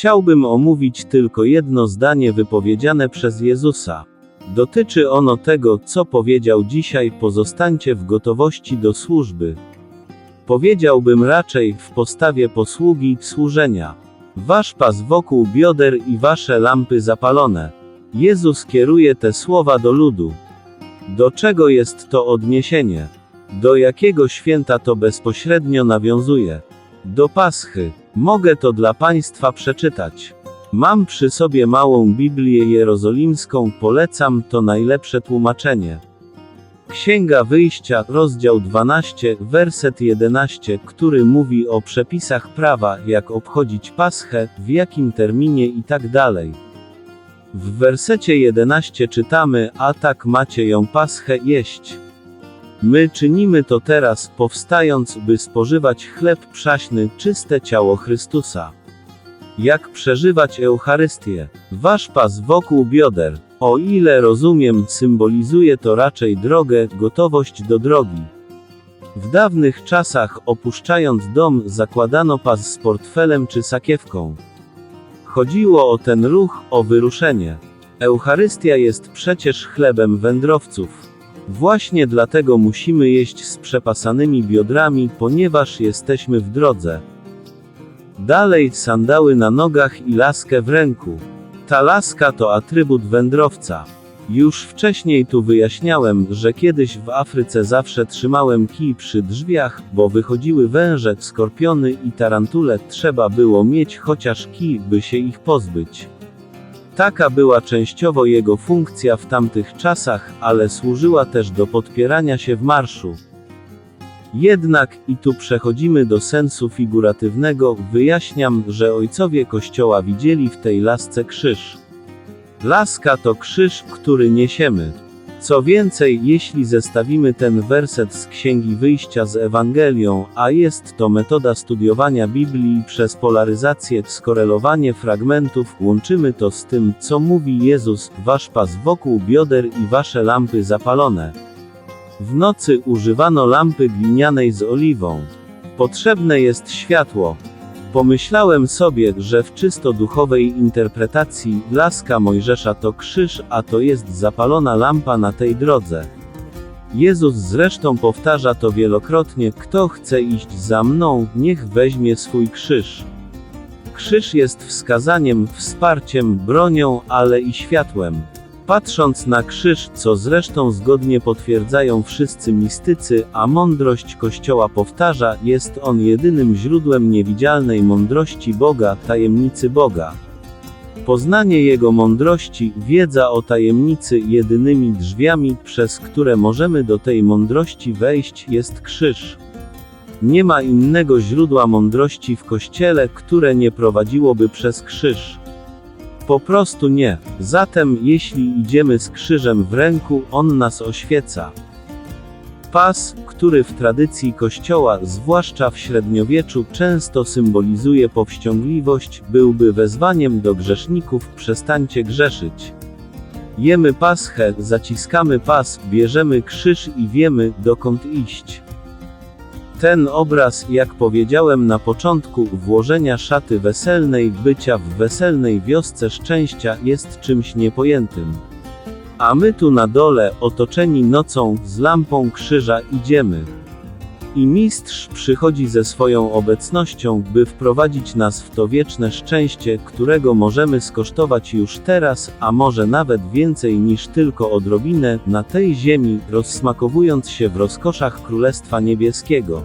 Chciałbym omówić tylko jedno zdanie wypowiedziane przez Jezusa. Dotyczy ono tego, co powiedział dzisiaj: pozostańcie w gotowości do służby. Powiedziałbym raczej w postawie posługi służenia. Wasz pas wokół bioder i wasze lampy zapalone. Jezus kieruje te słowa do ludu. Do czego jest to odniesienie? Do jakiego święta to bezpośrednio nawiązuje? Do Paschy. Mogę to dla Państwa przeczytać. Mam przy sobie małą Biblię Jerozolimską, polecam to najlepsze tłumaczenie. Księga Wyjścia, rozdział 12, werset 11, który mówi o przepisach prawa, jak obchodzić Paschę, w jakim terminie i tak dalej. W wersecie 11 czytamy, a tak macie ją Paschę jeść. My czynimy to teraz, powstając, by spożywać chleb przaśny, czyste ciało Chrystusa. Jak przeżywać Eucharystię? Wasz pas wokół bioder. O ile rozumiem, symbolizuje to raczej drogę, gotowość do drogi. W dawnych czasach, opuszczając dom, zakładano pas z portfelem czy sakiewką. Chodziło o ten ruch, o wyruszenie. Eucharystia jest przecież chlebem wędrowców. Właśnie dlatego musimy jeść z przepasanymi biodrami, ponieważ jesteśmy w drodze. Dalej sandały na nogach i laskę w ręku. Ta laska to atrybut wędrowca. Już wcześniej tu wyjaśniałem, że kiedyś w Afryce zawsze trzymałem kij przy drzwiach, bo wychodziły węże, skorpiony i tarantule, trzeba było mieć chociaż kij, by się ich pozbyć. Taka była częściowo jego funkcja w tamtych czasach, ale służyła też do podpierania się w marszu. Jednak, i tu przechodzimy do sensu figuratywnego, wyjaśniam, że ojcowie Kościoła widzieli w tej lasce krzyż. Laska to krzyż, który niesiemy. Co więcej, jeśli zestawimy ten werset z Księgi Wyjścia z Ewangelią, a jest to metoda studiowania Biblii przez polaryzację, skorelowanie fragmentów, łączymy to z tym, co mówi Jezus, wasz pas wokół bioder i wasze lampy zapalone. W nocy używano lampy glinianej z oliwą. Potrzebne jest światło. Pomyślałem sobie, że w czysto duchowej interpretacji, laska Mojżesza to krzyż, a to jest zapalona lampa na tej drodze. Jezus zresztą powtarza to wielokrotnie: Kto chce iść za mną, niech weźmie swój krzyż. Krzyż jest wskazaniem, wsparciem, bronią, ale i światłem. Patrząc na krzyż, co zresztą zgodnie potwierdzają wszyscy mistycy, a mądrość Kościoła powtarza, jest on jedynym źródłem niewidzialnej mądrości Boga, tajemnicy Boga. Poznanie Jego mądrości, wiedza o tajemnicy, jedynymi drzwiami, przez które możemy do tej mądrości wejść, jest krzyż. Nie ma innego źródła mądrości w Kościele, które nie prowadziłoby przez krzyż. Po prostu nie. Zatem, jeśli idziemy z krzyżem w ręku, on nas oświeca. Pas, który w tradycji Kościoła, zwłaszcza w średniowieczu, często symbolizuje powściągliwość, byłby wezwaniem do grzeszników: przestańcie grzeszyć. Jemy paschę, zaciskamy pas, bierzemy krzyż i wiemy, dokąd iść. Ten obraz, jak powiedziałem na początku, włożenia szaty weselnej, bycia w weselnej wiosce szczęścia, jest czymś niepojętym. A my tu na dole, otoczeni nocą, z lampą krzyża, idziemy. I mistrz przychodzi ze swoją obecnością, by wprowadzić nas w to wieczne szczęście, którego możemy skosztować już teraz, a może nawet więcej niż tylko odrobinę, na tej ziemi, rozsmakowując się w rozkoszach Królestwa Niebieskiego.